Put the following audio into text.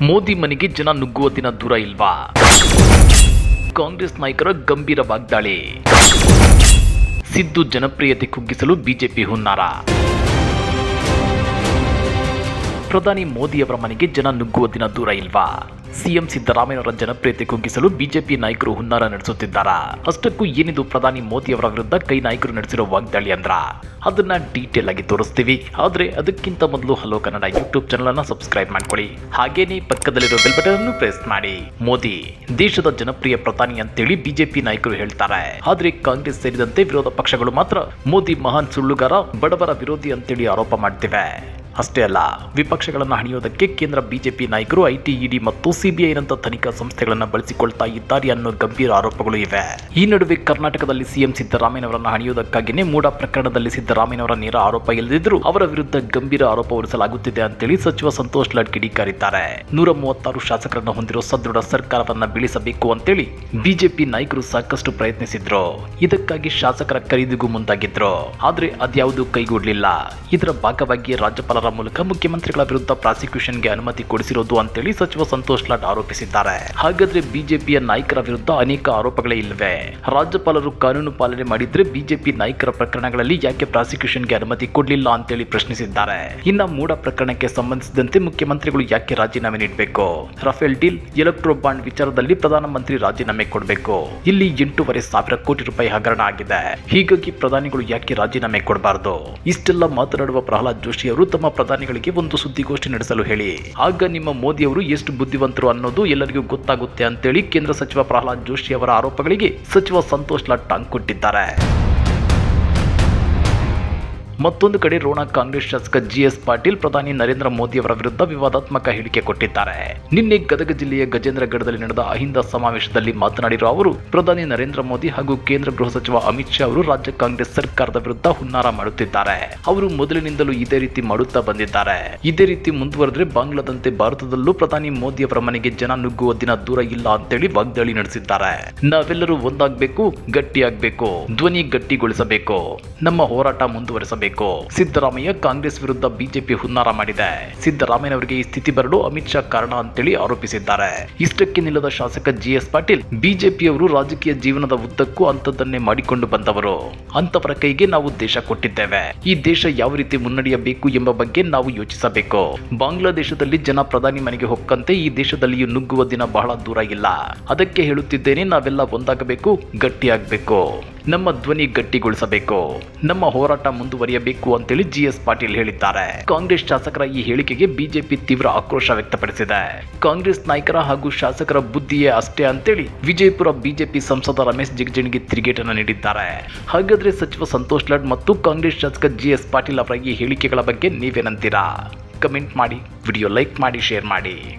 ಮೋದಿ ಮನೆಗೆ ಜನ ನುಗ್ಗುವ ದಿನ ದೂರ ಇಲ್ವಾ? ಕಾಂಗ್ರೆಸ್ ನಾಯಕರ ಗಂಭೀರ ವಾಗ್ದಾಳಿ. ಸಿದ್ದು ಜನಪ್ರಿಯತೆ ಕುಗ್ಗಿಸಲು ಬಿಜೆಪಿ ಹುನ್ನಾರ. ಪ್ರಧಾನಿ ಮೋದಿಯವರ ಮನೆಗೆ ಜನ ನುಗ್ಗುವ ದಿನ ದೂರ ಇಲ್ವಾ? ಸಿಎಂ ಸಿದ್ದರಾಮಯ್ಯವರ ಜನಪ್ರಿಯತೆ ಕುಗ್ಗಿಸಲು ಬಿಜೆಪಿ ನಾಯಕರು ಹುನ್ನಾರ ನಡೆಸುತ್ತಿದ್ದಾರಾ. ಅಷ್ಟಕ್ಕೂ ಏನಿದು ಪ್ರಧಾನಿ ಮೋದಿಯವರ ವಿರುದ್ಧ ಕೈ ನಾಯಕರು ನಡೆಸಿರೋ ವಾಗ್ದಾಳಿ ಅಂದ್ರ? ಅದನ್ನ ಡೀಟೇಲ್ ಆಗಿ ತೋರಿಸ್ತೀವಿ. ಆದ್ರೆ ಅದಕ್ಕಿಂತ ಮೊದಲು ಹಲೋ ಕನ್ನಡ ಯೂಟ್ಯೂಬ್ ಚಾನಲ್ ಅನ್ನ ಸಬ್ಸ್ಕ್ರೈಬ್ ಮಾಡ್ಕೊಳ್ಳಿ. ಹಾಗೇನೇ ಪಕ್ಕದಲ್ಲಿರೋ ಬೆಲ್ ಬಟನ್ ಅನ್ನು ಪ್ರೆಸ್ ಮಾಡಿ. ಮೋದಿ, ದೇಶದ ಜನಪ್ರಿಯ ಪ್ರಧಾನಿ ಅಂತೇಳಿ ಬಿಜೆಪಿ ನಾಯಕರು ಹೇಳ್ತಾರೆ. ಆದ್ರೆ ಕಾಂಗ್ರೆಸ್ ಸೇರಿದಂತೆ ವಿರೋಧ ಪಕ್ಷಗಳು ಮಾತ್ರ ಮೋದಿ ಮಹಾನ್ ಸುಳ್ಳುಗಾರ, ಬಡವರ ವಿರೋಧಿ ಅಂತೇಳಿ ಆರೋಪ ಮಾಡ್ತಿವೆ. ಅಷ್ಟೇ ಅಲ್ಲ, ವಿಪಕ್ಷಗಳನ್ನು ಹಣಿಯೋದಕ್ಕೆ ಕೇಂದ್ರ ಬಿಜೆಪಿ ನಾಯಕರು ಐಟಿ ಇಡಿ ಮತ್ತು ಸಿಬಿಐನಂತ ತನಿಖಾ ಸಂಸ್ಥೆಗಳನ್ನು ಬಳಸಿಕೊಳ್ತಾ ಇದ್ದಾರೆ ಅನ್ನೋ ಗಂಭೀರ ಆರೋಪಗಳು ಇವೆ. ಈ ನಡುವೆ ಕರ್ನಾಟಕದಲ್ಲಿ ಸಿಎಂ ಸಿದ್ದರಾಮಯ್ಯನವರನ್ನು ಹಣಿಯೋದಕ್ಕಾಗಿಯೇ ಮೂಡ ಪ್ರಕರಣದಲ್ಲಿ ಸಿದ್ದರಾಮಯ್ಯನವರ ನೇರ ಆರೋಪ ಇಲ್ಲದಿದ್ದರೂ ಅವರ ವಿರುದ್ಧ ಗಂಭೀರ ಆರೋಪ ಹೊರಿಸಲಾಗುತ್ತಿದೆ ಅಂತೇಳಿ ಸಚಿವ ಸಂತೋಷ್ ಲಾಡ್ ಕಿಡಿಕಾರಿದ್ದಾರೆ ನೂರ ಮೂವತ್ತಾರು ಶಾಸಕರನ್ನು ಹೊಂದಿರುವ ಸದೃಢ ಸರ್ಕಾರವನ್ನು ಬೀಳಿಸಬೇಕು ಅಂತೇಳಿ ಬಿಜೆಪಿ ನಾಯಕರು ಸಾಕಷ್ಟು ಪ್ರಯತ್ನಿಸಿದ್ರು. ಇದಕ್ಕಾಗಿ ಶಾಸಕರ ಖರೀದಿಗೂ ಮುಂದಾಗಿದ್ರು. ಆದ್ರೆ ಅದ್ಯಾವುದು ಕೈಗೂಡಲಿಲ್ಲ. ಇದರ ಭಾಗವಾಗಿ ರಾಜ್ಯಪಾಲರ ಮೂಲಕ ಮುಖ್ಯಮಂತ್ರಿಗಳ ವಿರುದ್ಧ ಪ್ರಾಸಿಕ್ಯೂಷನ್ಗೆ ಅನುಮತಿ ಕೊಡಿಸಿರೋದು ಅಂತೇಳಿ ಸಚಿವ ಸಂತೋಷ್ ಲಾಡ್ ಆರೋಪಿಸಿದ್ದಾರೆ. ಹಾಗಾದ್ರೆ ಬಿಜೆಪಿಯ ನಾಯಕರ ವಿರುದ್ಧ ಅನೇಕ ಆರೋಪಗಳೇ ಇಲ್ಲವೆ ರಾಜ್ಯಪಾಲರು ಕಾನೂನು ಪಾಲನೆ ಮಾಡಿದ್ರೆ ಬಿಜೆಪಿ ನಾಯಕರ ಪ್ರಕರಣಗಳಲ್ಲಿ ಯಾಕೆ ಪ್ರಾಸಿಕ್ಯೂಷನ್ಗೆ ಅನುಮತಿ ಕೊಡ್ಲಿಲ್ಲ ಅಂತೇಳಿ ಪ್ರಶ್ನಿಸಿದ್ದಾರೆ. ಇನ್ನ ಮೂಡ ಪ್ರಕರಣಕ್ಕೆ ಸಂಬಂಧಿಸಿದಂತೆ ಮುಖ್ಯಮಂತ್ರಿಗಳು ಯಾಕೆ ರಾಜೀನಾಮೆ ನೀಡಬೇಕು? ರಫೇಲ್ ಡೀಲ್, ಎಲೆಕ್ಟ್ರೋ ಬಾಂಡ್ ವಿಚಾರದಲ್ಲಿ ಪ್ರಧಾನಮಂತ್ರಿ ರಾಜೀನಾಮೆ ಕೊಡಬೇಕು. ಇಲ್ಲಿ ಎಂಟೂವರೆ ಸಾವಿರ ಕೋಟಿ ರೂಪಾಯಿ ಹಗರಣ ಆಗಿದೆ. ಹೀಗಾಗಿ ಪ್ರಧಾನಿಗಳು ಯಾಕೆ ರಾಜೀನಾಮೆ ಕೊಡಬಾರದು? ಇಷ್ಟೆಲ್ಲ ಮಾತನಾಡುವ ಪ್ರಹ್ಲಾದ್ ಜೋಶಿ ಅವರು ತಮ್ಮ ಪ್ರಧಾನಿಗಳಿಗೆ ಒಂದು ಸುದ್ದಿಗೋಷ್ಠಿ ನಡೆಸಲು ಹೇಳಿ. ಆಗ ನಿಮ್ಮ ಮೋದಿ ಅವರು ಎಷ್ಟು ಬುದ್ಧಿವಂತರು ಅನ್ನೋದು ಎಲ್ಲರಿಗೂ ಗೊತ್ತಾಗುತ್ತೆ ಅಂತೇಳಿ ಕೇಂದ್ರ ಸಚಿವ ಪ್ರಹ್ಲಾದ್ ಜೋಶಿ ಅವರ ಆರೋಪಗಳಿಗೆ ಸಚಿವ ಸಂತೋಷ್ ಲಾಡ್ ಟಾಂಗ್ ಕೊಟ್ಟಿದ್ದಾರೆ. ಮತ್ತೊಂದು ಕಡೆ ರೋಣ ಕಾಂಗ್ರೆಸ್ ಶಾಸಕ ಜಿಎಸ್ ಪಾಟೀಲ್, ಪ್ರಧಾನಿ ನರೇಂದ್ರ ಮೋದಿ ಅವರ ವಿರುದ್ಧ ವಿವಾದಾತ್ಮಕ ಹೇಳಿಕೆ ಕೊಟ್ಟಿದ್ದಾರೆ. ನಿನ್ನೆ ಗದಗ ಜಿಲ್ಲೆಯ ಗಜೇಂದ್ರಗಢದಲ್ಲಿ ನಡೆದ ಅಹಿಂದ ಸಮಾವೇಶದಲ್ಲಿ ಮಾತನಾಡಿರುವ ಅವರು, ಪ್ರಧಾನಿ ನರೇಂದ್ರ ಮೋದಿ ಹಾಗೂ ಕೇಂದ್ರ ಗೃಹ ಸಚಿವ ಅಮಿತ್ ಶಾ ಅವರು ರಾಜ್ಯ ಕಾಂಗ್ರೆಸ್ ಸರ್ಕಾರದ ವಿರುದ್ಧ ಹುನ್ನಾರ ಮಾಡುತ್ತಿದ್ದಾರೆ. ಅವರು ಮೊದಲಿನಿಂದಲೂ ಇದೇ ರೀತಿ ಮಾಡುತ್ತಾ ಬಂದಿದ್ದಾರೆ. ಇದೇ ರೀತಿ ಮುಂದುವರೆದ್ರೆ ಬಾಂಗ್ಲಾದಂತೆ ಭಾರತದಲ್ಲೂ ಪ್ರಧಾನಿ ಮೋದಿ ಅವರ ಮನೆಗೆ ಜನ ನುಗ್ಗುವ ದಿನ ದೂರ ಇಲ್ಲ ಅಂತೇಳಿ ವಾಗ್ದಾಳಿ ನಡೆಸಿದ್ದಾರೆ. ನಾವೆಲ್ಲರೂ ಒಂದಾಗಬೇಕು, ಗಟ್ಟಿಯಾಗಬೇಕು, ಧ್ವನಿ ಗಟ್ಟಿಗೊಳಿಸಬೇಕು. ನಮ್ಮ ಹೋರಾಟ ಮುಂದುವರೆಸಬೇಕು. ಸಿದ್ದರಾಮಯ್ಯ ಕಾಂಗ್ರೆಸ್ ವಿರುದ್ಧ ಬಿಜೆಪಿ ಹುನ್ನಾರ ಮಾಡಿದೆ. ಸಿದ್ದರಾಮಯ್ಯನವರಿಗೆ ಈ ಸ್ಥಿತಿ ಬರಲು ಅಮಿತ್ ಶಾ ಕಾರಣ ಅಂತೇಳಿ ಆರೋಪಿಸಿದ್ದಾರೆ. ಇಷ್ಟಕ್ಕೆ ನಿಲ್ಲದ ಶಾಸಕ ಜಿಎಸ್ ಪಾಟೀಲ್ ಬಿಜೆಪಿಯವರು ರಾಜಕೀಯ ಜೀವನದ ಉದ್ದಕ್ಕೂ ಅಂಥದ್ದನ್ನೇ ಮಾಡಿಕೊಂಡು ಬಂದವರು. ಅಂತವರ ಕೈಗೆ ನಾವು ದೇಶ ಕೊಟ್ಟಿದ್ದೇವೆ. ಈ ದೇಶ ಯಾವ ರೀತಿ ಮುನ್ನಡೆಯಬೇಕು ಎಂಬ ಬಗ್ಗೆ ನಾವು ಯೋಚಿಸಬೇಕು. ಬಾಂಗ್ಲಾದೇಶದಲ್ಲಿ ಜನ ಪ್ರಧಾನಿ ಮನೆಗೆ ಹೊಕ್ಕಂತೆ ಈ ದೇಶದಲ್ಲಿಯೂ ನುಗ್ಗುವ ದಿನ ಬಹಳ ದೂರ ಇಲ್ಲ. ಅದಕ್ಕೆ ಹೇಳುತ್ತಿದ್ದೇನೆ, ನಾವೆಲ್ಲ ಒಂದಾಗಬೇಕು, ಗಟ್ಟಿಯಾಗಬೇಕು. ನಮ್ಮ ಧ್ವನಿ ಗಟ್ಟಿಗೊಳಿಸಬೇಕು. ನಮ್ಮ ಹೋರಾಟ ಮುಂದುವರಿಯಬೇಕು ಅಂತೇಳಿ ಜಿ ಎಸ್ ಪಾಟೀಲ್ ಹೇಳಿದ್ದಾರೆ. ಕಾಂಗ್ರೆಸ್ ಶಾಸಕರ ಈ ಹೇಳಿಕೆಗೆ ಬಿಜೆಪಿ ತೀವ್ರ ಆಕ್ರೋಶ ವ್ಯಕ್ತಪಡಿಸಿದೆ. ಕಾಂಗ್ರೆಸ್ ನಾಯಕರ ಹಾಗೂ ಶಾಸಕರ ಬುದ್ಧಿಯೇ ಅಷ್ಟೇ ಅಂತೇಳಿ ವಿಜಯಪುರ ಬಿಜೆಪಿ ಸಂಸದ ರಮೇಶ್ ಜಿಗಜಿಣಿಗೆ ತಿರುಗೇಟನ್ನು ನೀಡಿದ್ದಾರೆ. ಹಾಗಾದ್ರೆ ಸಚಿವ ಸಂತೋಷ್ ಲಾಡ್ ಮತ್ತು ಕಾಂಗ್ರೆಸ್ ಶಾಸಕ ಜಿ ಎಸ್ ಪಾಟೀಲ್ ಅವರ ಈ ಹೇಳಿಕೆಗಳ ಬಗ್ಗೆ ನೀವೇನಂತೀರಾ? ಕಮೆಂಟ್ ಮಾಡಿ, ವಿಡಿಯೋ ಲೈಕ್ ಮಾಡಿ, ಶೇರ್ ಮಾಡಿ.